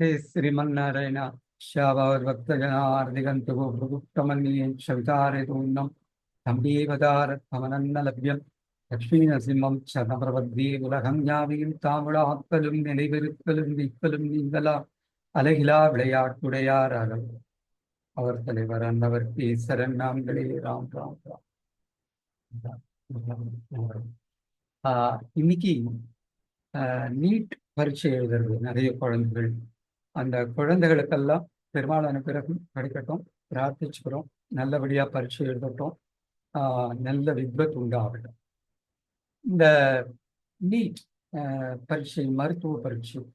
हे श्रीमन्नारायण शावभक्तजनार्दिगन्तुः प्रगुप्तमन्ये शवितारितूर्णं தம்பீவதாரமனன்ன லப்யம் லக்ஷ்மி நரசிம்மம் சதபிரபத்தி உலகம் யாவையும் தாமிழாக்கலும் நிலைபெருக்கலும் நீக்கலும் நீங்களா அலகிலா விளையாட்டுடையாராக அவர் தலைவர் அன்னவர் ஈஸ்வரன் நாங்களே ராம் ராம் ராம் ஆஹ் இன்னைக்கு நீட் பரீட்சை எழுதுறது நிறைய குழந்தைகள் அந்த குழந்தைகளுக்கெல்லாம் பெரும்பாலான பிறகு கிடைக்கட்டும் பிரார்த்திச்சுக்கிறோம். நல்லபடியா பரீட்சை எழுதட்டும். ஆஹ் நல்ல வித்வத் உண்டாகட்டும். இந்த நீட் பரீட்சை மருத்துவ பரீட்சை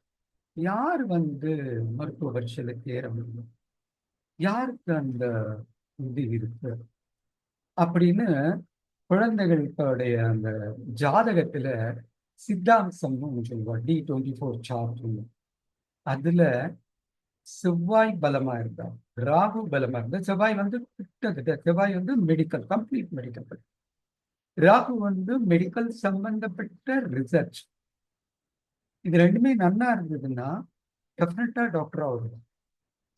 யார் வந்து மருத்துவ பரீட்சையில் தேர முடியும்? யாருக்கு அந்த இது இருக்கு? அப்படின்னு குழந்தைகளுடைய அந்த ஜாதகத்துல சித்தாம்சம்னு ஒன்று சொல்லுவோம் டி டுவெண்ட்டி ஃபோர் சார்ட்னு அதுல செவ்வாய் பலமா இருந்தா ராகு பலமா இருந்தா செவ்வாய் வந்து கிட்டத்தட்ட செவ்வாய் வந்து மெடிக்கல் கம்ப்ளீட் மெடிக்கல் ராகு வந்து மெடிக்கல் சம்பந்தப்பட்ட ரிசர்ச் இது ரெண்டுமே நன்னா இருந்ததுன்னா டெஃபினட்டா டாக்டரா வரும்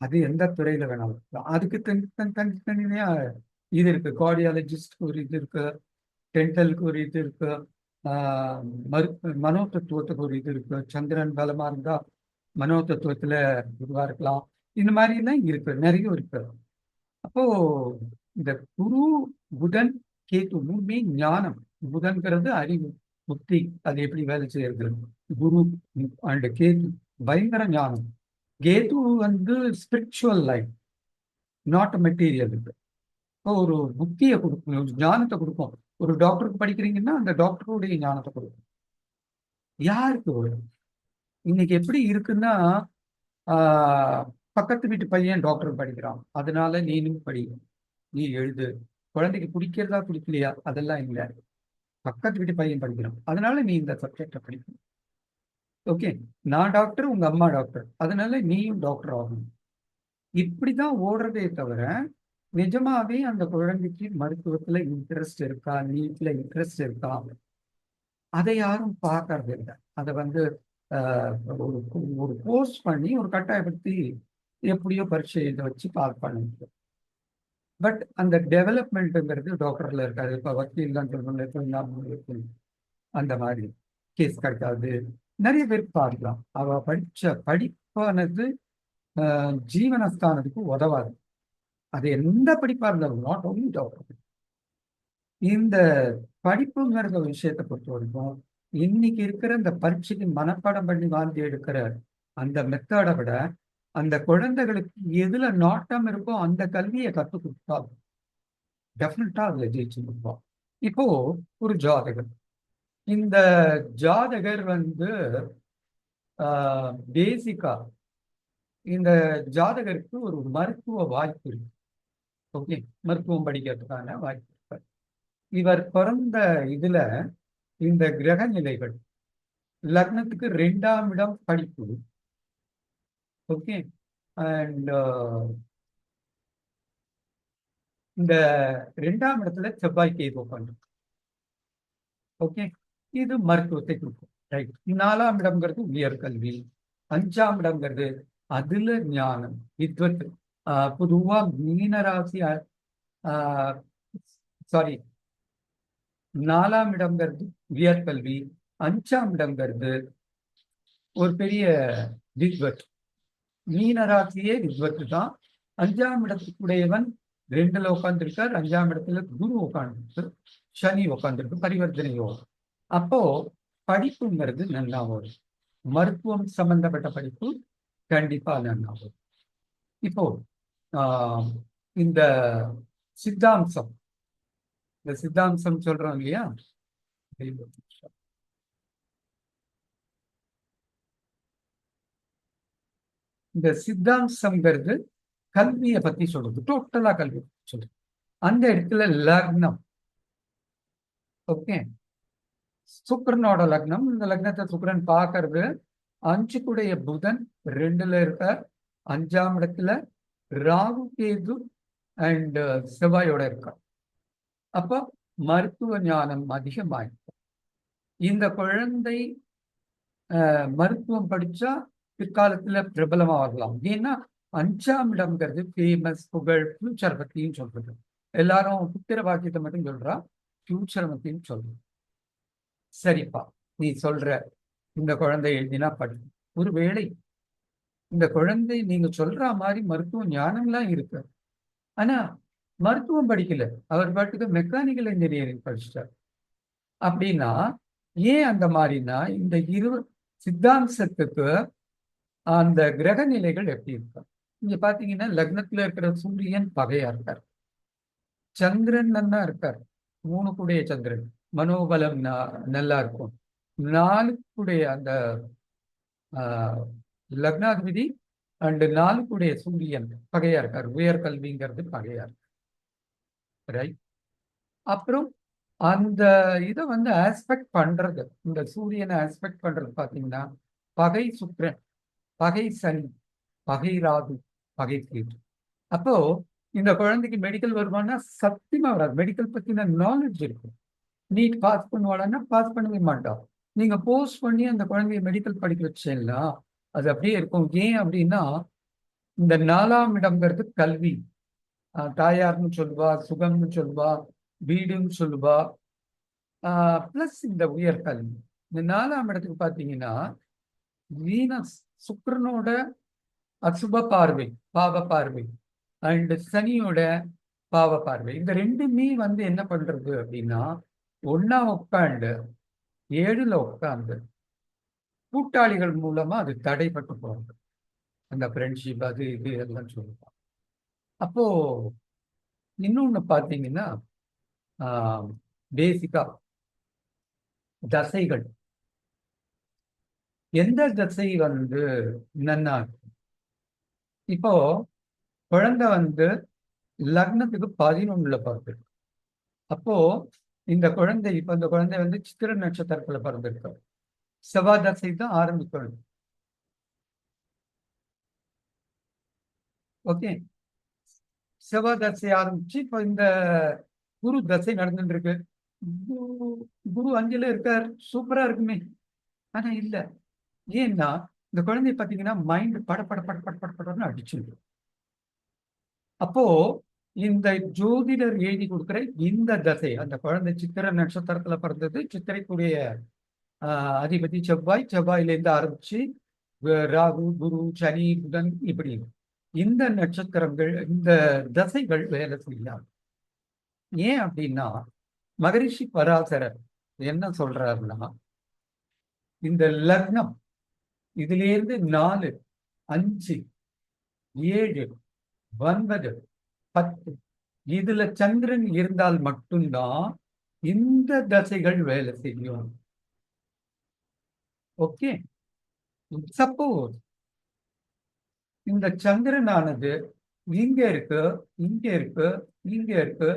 அது எந்த துறையில வேணாலும். அதுக்கு தனி தனி தனித்தனியா இது இருக்கு. கார்டியாலஜிஸ்ட்க்கு ஒரு இது இருக்கு. டென்டலுக்கு ஒரு இது இருக்கு. மரு மனோ தத்துவத்துக்கு ஒரு இது இருக்கு. சந்திரன் பலமா இருந்தா மனோ தத்துவத்துல இருக்கலாம். இந்த மாதிரி எல்லாம் இருக்கு நிறைய இருக்கு. அப்போ இந்த குரு புதன் கேத்து மூணுமே ஞானம். புதன்கிறது அறிவு புத்தி. அது எப்படி வேலை செய்யறது? குரு அண்ட் கேத்து பயங்கர ஞானம். கேது வந்து ஸ்பிரிச்சுவல் லைஃப் நாட் மெட்டீரியல் இது. இப்போ ஒரு புத்தியை கொடுக்கும் ஞானத்தை கொடுக்கும். ஒரு டாக்டருக்கு படிக்கிறீங்கன்னா அந்த டாக்டருடைய ஞானத்தை கொடுக்கும். யாருக்கு இன்னைக்கு எப்படி இருக்குன்னா பக்கத்து வீட்டு பையன் டாக்டர் படிக்கிறான். அதனால நீனும் படி. நீ எழுது. குழந்தைக்கு பிடிக்கிறதா பிடிக்கலையா? அதெல்லாம் இல்லை. பக்கத்து வீட்டு பையன் படிக்கிறான். அதனால நீ இந்த சப்ஜெக்டை படிக்கணும் ஓகே நான் டாக்டர் உங்க அம்மா டாக்டர் அதனால நீயும் டாக்டர் ஆகணும். இப்படிதான் ஓடுறதே தவிர நிஜமாவே அந்த குழந்தைக்கு மருத்துவத்துல இன்ட்ரெஸ்ட் இருக்கா? நீட்ல இன்ட்ரெஸ்ட் இருக்கா? அதை யாரும் பார்க்கறது இல்லை அதை வந்து ஒரு ஒரு கோர்ஸ் பண்ணி ஒரு கட்டாயப்படுத்தி எப்படியோ பரீட்சை இதை வச்சு பாஸ் பண்ணிட்டு பட் அந்த டெவலப்மெண்ட்டுங்கிறது டாக்டர்ல இருக்காது. இப்போ வக்கீல் தான் சொல்லணும் அந்த மாதிரி கேஸ் கிடைக்காது. நிறைய பேர் பார்க்கலாம். அவ படிச்ச படிப்பானது ஜீவனஸ்தானத்துக்கு உதவாது. அது எந்த படிப்பா இருந்தாலும் நாட் ஓன்லி டாக்டர் இந்த படிப்புங்கிற விஷயத்தை பொறுத்த வரைக்கும் இன்னைக்கு இருக்கிற இந்த பரீட்சைக்கு மனப்பாடம் பண்ணி வாழ்ந்து எடுக்கிற அந்த மெத்தடை விட அந்த குழந்தைகளுக்கு எதுல நாட்டம் இருக்கோ அந்த கல்வியை கற்றுக் கொடுத்தா டெஃபினட்டா அதுல ஜெயிச்சு கொடுப்போம் இப்போ ஒரு ஜாதகர். இந்த ஜாதகர் வந்து பேசிக்கா இந்த ஜாதகருக்கு ஒரு மருத்துவ வாய்ப்பு இருக்கு. ஓகே? மருத்துவம் படிக்கிறதுக்கான வாய்ப்பு இருக்கு. இவர் பிறந்த இதுல இந்த கிரக நிலைகள் லக்னத்துக்கு ரெண்டாம் இடம் படிப்பு. ஓகே? அண்ட் uh, இந்த ரெண்டாம் இடத்துல செவ்வாய் கேது உட்காந்து ஓகே? இது மருத்துவத்தை கொடுக்கும். ரைட் நாலாம் இடம்ங்கிறது உயர்கல்வி அஞ்சாம் இடம்ங்கிறது அதுல ஞானம் வித்வத் பொதுவா மீனராசி சாரி நாலாம் இடம்ங்கிறது உயர்கல்வி அஞ்சாம் இடம்ங்கிறது ஒரு பெரிய வித்வத். மீனராசியே வித்வத்து தான். அஞ்சாம் இடத்துக்குடையவன் ரெண்டுல உட்காந்துருக்கார் அஞ்சாம் இடத்துல குரு உட்காந்துருக்கு சனி உட்காந்துருக்கு பரிவர்த்தனை யோகம். அப்போ படிப்புங்கிறது நல்லா வரும் மருத்துவம் சம்பந்தப்பட்ட படிப்பு கண்டிப்பா நல்லா வரும் இப்போ ஆஹ் இந்த சித்தாம்சம் இந்த சித்தாம்சம் சொல்றோம் இல்லையா? இந்த சித்தாம்சம்ங்கிறது கல்வியை பத்தி சொல்றது. டோட்டலா கல்வி சொல்றது. அந்த இடத்துல லக்னம். ஓகே சுக்கரனோட லக்னம். இந்த லக்னத்தை சுக்கரன் பார்க்கறது அஞ்சு கூடைய புதன் ரெண்டுல இருக்க அஞ்சாம் இடத்துல ராகு கேது அண்ட் uh, செவ்வாயோட இருக்கார். அப்ப மருத்துவ ஞானம் அதிகமாயிருக்கும் இந்த குழந்தை மருத்துவம் படிச்சா பிற்காலத்துல பிரபலமா வரலாம். ஏன்னா அஞ்சாம் இடம்ங்கிறது ஃபேமஸ் புகழ் ஃபியூச்சர் பத்தியும் சொல்றது. எல்லாரும் புத்திர பாக்கியத்தை மட்டும் சொல்றா ஃபியூச்சர் பத்தியும் சொல்றது. சரிப்பா நீ சொல்ற இந்த குழந்தை எழுதினா படி. ஒருவேளை இந்த குழந்தை நீங்க சொல்ற மாதிரி மருத்துவ ஞானம்லாம் இருக்கு. ஆனா மருத்துவம் படிக்கல. அவர் பாட்டுக்கு மெக்கானிக்கல் இன்ஜினியரிங் படிச்சிட்டார். அப்படின்னா ஏன் அந்த மாதிரினா இந்த இரு சித்தாம்சத்துக்கு அந்த கிரக நிலைகள் எப்படி இருக்கும் இங்க பாத்தீங்கன்னா லக்னத்துல இருக்கிற சூரியன் பகையா இருக்கார். சந்திரன் நல்லா இருக்கார். மூணு கூடிய சந்திரன். மனோபலம் நல்லா இருக்கும். நாலுக்குடைய அந்த லக்னாதிபதி அண்டு நாலுக்குடைய சூரியன் பகையா இருக்கார். உயர்கல்விங்கிறது பகையா இருக்கு. ரைட் அப்புறம் அந்த இதை வந்து ஆஸ்பெக்ட் பண்றது. இந்த சூரியனை ஆஸ்பெக்ட் பண்றது பார்த்தீங்கன்னா பகை சுக்ரன் பகை சனி பகை ராகு பகை கேட்டு அப்போ இந்த குழந்தைக்கு மெடிக்கல் வருவான்னா சத்தியமா வராது. மெடிக்கல் பத்தின நாலேஜ் இருக்கும் நீட் பாஸ் பண்ணுவாளன்னா பாஸ் பண்ணவே மாட்டான் நீங்க போஸ்ட் பண்ணி அந்த குழந்தைய மெடிக்கல் படிக்க வச்சீங்களா அது அப்படியே இருக்கும். ஏன் அப்படின்னா இந்த நாலாம் இடம்ங்கிறது கல்வி. தாயார்னு சொல்லுவா சுகம்னு சொல்லுவா வீடுன்னு சொல்லுவா. பிளஸ் இந்த உயர்கல்வி இந்த நாலாம் இடத்துக்கு பார்த்தீங்கன்னா வீனஸ் சுக்கரனோட அசுப பார்வை பாவ பார்வை அண்ட் சனியோட பாவ பார்வை. இந்த ரெண்டுமே வந்து என்ன பண்றது அப்படின்னா ஒன்னா உட்காந்து ஏழுல உட்காந்து கூட்டாளிகள் மூலமா அது தடைப்பட்டு போறது. அந்த ஃப்ரெண்ட்ஷிப் அது இது எல்லாம் சொல்லுவாங்க அப்போ இன்னொன்னு பார்த்தீங்கன்னா பேசிக்கா தசைகள். எந்த தசை வந்து நன்னா? இப்போ குழந்தை வந்து லக்னத்துக்கு பதினொன்னுல பிறந்திருக்கு. அப்போ இந்த குழந்தை இப்போ இந்த குழந்தை வந்து சித்திர நட்சத்திரத்துல பிறந்திருக்கு. செவ்வாய் தசை தான் ஆரம்பிக்கணும் ஓகே? செவ்வாய் தசை ஆரம்பிச்சு இப்போ இந்த குரு தசை நடந்துட்டு இருக்கு குரு அஞ்சுல இருக்கார். சூப்பரா இருக்குமே. ஆனா இல்ல. ஏன்னா இந்த குழந்தைய பாத்தீங்கன்னா மைண்ட் பட பட பட பட பட படன்னு அடிச்சுடும் அப்போ இந்த ஜோதிடர் எழுதி கொடுக்குற இந்த தசை அந்த குழந்தை சித்திர நட்சத்திரத்துல பிறந்தது. சித்திரைக்குரிய அதிபதி செவ்வாய் செவ்வாயிலேருந்து ஆரம்பிச்சு ராகு குரு சனி புதன் இப்படி இந்த நட்சத்திரங்கள் இந்த தசைகள் வேலை செய்யாது ஏன் அப்படின்னா மகரிஷி பராசரர் என்ன சொல்றாருன்னா இந்த லக்னம் இதுல இருந்து நாலு அஞ்சு ஏழு ஒன்பது பத்து இதுல சந்திரன் இருந்தால் மட்டும்தான் இந்த தசைகள் வேலை செய்யும். ஓகே? சப்போஸ் இந்த சந்திரனானது இங்க இருக்கு இங்க இருக்கு இங்க இருக்கு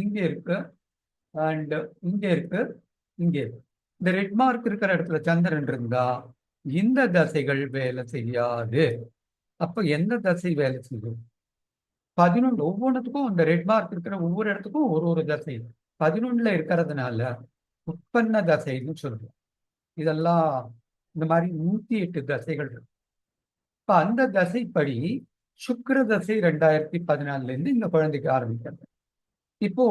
இங்க இருக்கு அண்ட் இங்க இருக்கு இங்க இருக்கு. இந்த ரெட் மார்க் இருக்கிற இடத்துல சந்திரன் இருந்தா இந்த தசைகள் வேலை செய்யாது. அப்ப எந்த தசை வேலை செய்யும்? பதினொன்று ஒவ்வொன்றுத்துக்கும் அந்த ரெட் மார்க் இருக்கிற ஒவ்வொரு இடத்துக்கும் ஒரு ஒரு தசை. பதினொன்னுல இருக்கிறதுனால உற்பன்ன தசைன்னு சொல்லுவோம் இதெல்லாம் இந்த மாதிரி நூத்தி எட்டு தசைகள் இருக்கு. இப்ப அந்த தசைப்படி சுக்கர தசை ரெண்டாயிரத்தி பதினாலுல இருந்து இந்த குழந்தைக்கு ஆரம்பிக்கிறது. இப்போ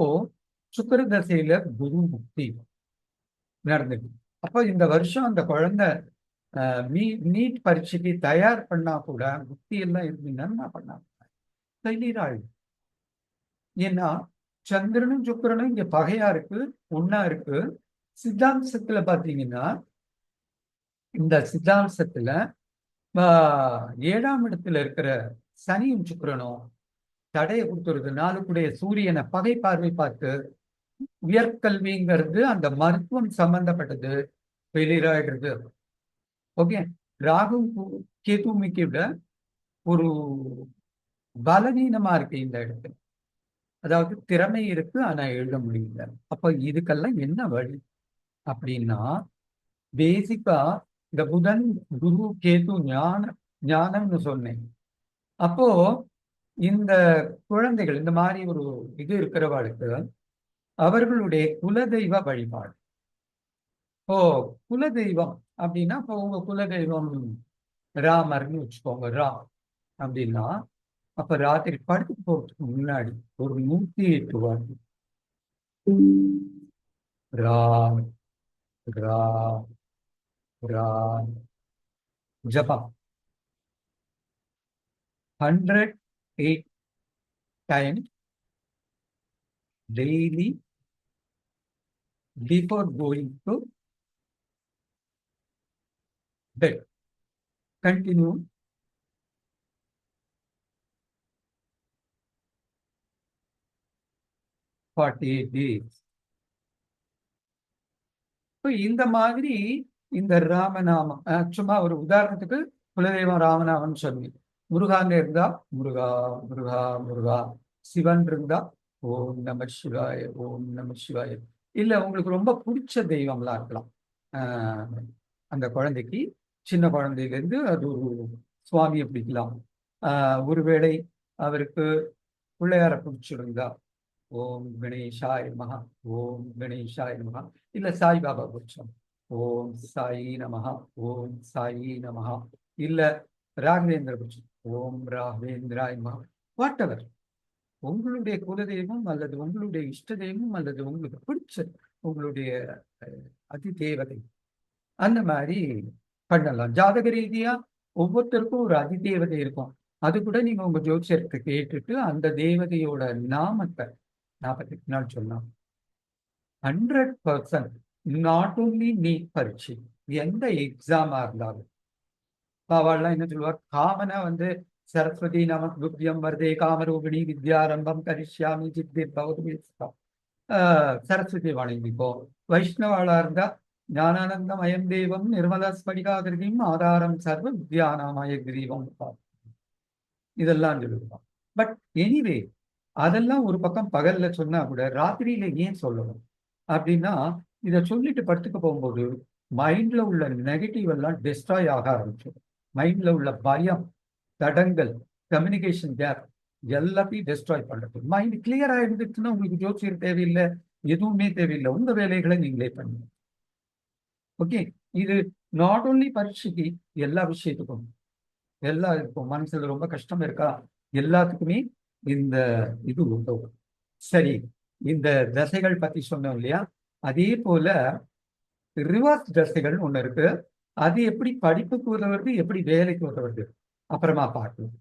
சுக்கர தசையில குரு முக்தி நடந்தது. அப்போ இந்த வருஷம் அந்த குழந்தை மீ நீட் பரீட்சைக்கு தயார் பண்ணா கூட முக்தி எல்லாம் இருந்தீங்கன்னா நான் பண்ண? ஃபெயிலியர் ஏன்னா சந்திரனும் சுக்கரனும் இங்க பகையா இருக்கு ஒன்னா இருக்கு. சித்தாம்சத்துல பாத்தீங்கன்னா இந்த சித்தாம்சத்துல ஏழாம் இடத்துல இருக்கிற சனியும் சுக்கரனும் தடையை கொடுத்துருது. நாளுக்குடைய சூரியனை பகை பார்வை பார்த்து உயர்கல்விங்கிறது அந்த மருத்துவம் சம்பந்தப்பட்டது. ஃபெயிலியர் ஓகே ராகு கேதுமிக்கு விட ஒரு பலவீனமா இருக்கு இந்த இடத்துல. அதாவது திறமை இருக்கு ஆனா எழுத முடியல. அப்ப இதுக்கெல்லாம் என்ன வழி? அப்படின்னா பேசிக்கா இந்த புதன் குரு கேது ஞான ஞானம்னு சொன்னேன். அப்போ இந்த குழந்தைகள் இந்த மாதிரி ஒரு இது இருக்கிறவாளுக்கு அவர்களுடைய குலதெய்வ வழிபாடு. ஓ குலதெய்வம் அப்படின்னா இப்போ உங்க குலதெய்வம் ராமர்னு வச்சுக்கோங்க ராம் அப்படின்னா அப்ப ராத்திரி படுத்து போறதுக்கு முன்னாடி ஒரு நூத்தி எட்டு வாட்டி ராம் ராம். ராம் ஜபம் hundred eight time daily before going to bed. Continue. Forty eight days. இப்போ இந்த மாதிரி இந்த ராமநாமம் சும்மா ஒரு உதாரணத்துக்கு குலதெய்வம் ராமநாமன் சொல்லி முருகாங்க இருந்தா முருகா முருகா முருகா. சிவன் இருந்தா ஓம் நம சிவாய ஓம் நம சிவாய. இல்ல உங்களுக்கு ரொம்ப பிடிச்ச தெய்வம்லாம் இருக்கலாம். ஆஹ் அந்த குழந்தைக்கு சின்ன குழந்தையிலேருந்து அது ஒரு சுவாமியை பிடிக்கலாம். ஆஹ் ஒருவேளை அவருக்கு பிள்ளையார பிடிச்சிருந்தா ஓம் கணேஷாய மகா ஓம் கணேஷாய மகா இல்ல சாய்பாபா பிடிச்சோம் ஓம் சாயி நமஹா ஓம் சாயி நமஹா. இல்ல ராகவேந்திர பிடிச்சோம் ஓம் ராகவேந்திராய் மகா வாட் எவர் உங்களுடைய குலதெய்வம் அல்லது உங்களுடைய இஷ்ட தெய்வம் அல்லது உங்களுக்கு பிடிச்ச உங்களுடைய அதி தேவதை அந்த மாதிரி பண்ணலாம். ஜாதக ரீதியா ஒவ்வொருத்தருக்கும் ஒரு அதி தேவதை இருக்கும். அது கூட நீங்க உங்க ஜோதிஷத்தை கேட்டுட்டு அந்த தேவதையோட நாமத்தை நாற்பத்தெட்டு நாள் சொல்லலாம். Hundred percent not only NEET பரீட்சை. எந்த எக்ஸாமா இருந்தாலும். அவள்லாம் என்ன சொல்லுவார்? காமனா வந்து சரஸ்வதி நம குப்யம் வருதே காமரூபிணி வித்யாரம்பம் கரிஷ்யாமி சித்தி பகவதி சரஸ்வதி வணங்கிப்போ வைஷ்ணவாளா இருந்தா ஞானானந்தம் அயம் தேவம் நிர்மலா ஸ்படிகாகிருதியும் ஆதாரம் சர்வ வித்யானாமய கிரீவம். இதெல்லாம் சொல்லுவான் பட் எனிவே அதெல்லாம் ஒரு பக்கம் பகல்ல சொன்னா கூட ராத்திரியில ஏன் சொல்லணும்? அப்படின்னா இதை சொல்லிட்டு படுத்துக்க போகும்போது மைண்ட்ல உள்ள நெகட்டிவ் எல்லாம் டெஸ்ட்ராய் ஆக ஆரம்பிச்சிடும். மைண்ட்ல உள்ள பயம் தடங்கள் கம்யூனிகேஷன் கேப் எல்லாத்தையும் டெஸ்ட்ராய் பண்றது மைண்ட் கிளியரா இருந்துச்சுன்னா உங்களுக்கு ஜோசியர் தேவையில்லை எதுவுமே தேவையில்லை. உங்க வேலைகளை நீங்களே பண்ணுங்க. ஓகே இது நாட் ஓன்லி பரீட்சைக்கு எல்லா விஷயத்துக்கும் எல்லா இருக்கும் மனசுல ரொம்ப கஷ்டம் இருக்கா? எல்லாத்துக்குமே இந்த இது உதவும் சரி இந்த தசைகள் பத்தி சொன்னோம் இல்லையா? அதே போல ரிவர்ஸ் தசைகள் ஒன்று இருக்கு. அது எப்படி படிப்புக்கு உதவுறது எப்படி வேலைக்கு உதவுறது? அப்புறமா பார்க்கலாம்.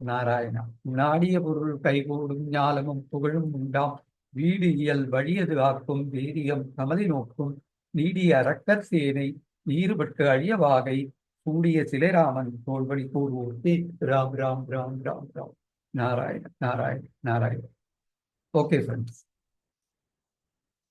நாராயணா நாடிய பொருள் கைகூடும் ஞாலமும் புகழும் உண்டாம். வீடு இயல் வழியது ஆக்கும் வீரியம் கமதி நோக்கும். நீடிய அரக்கர் சேனை ஈறுபட்டு அழிய வாகை. கூடிய சிலைராமன் தோல்வழி கூறுவோர்த்தே ராம் ராம் ராம் ராம் ராம். நாராயண நாராயண நாராயண. Okay friends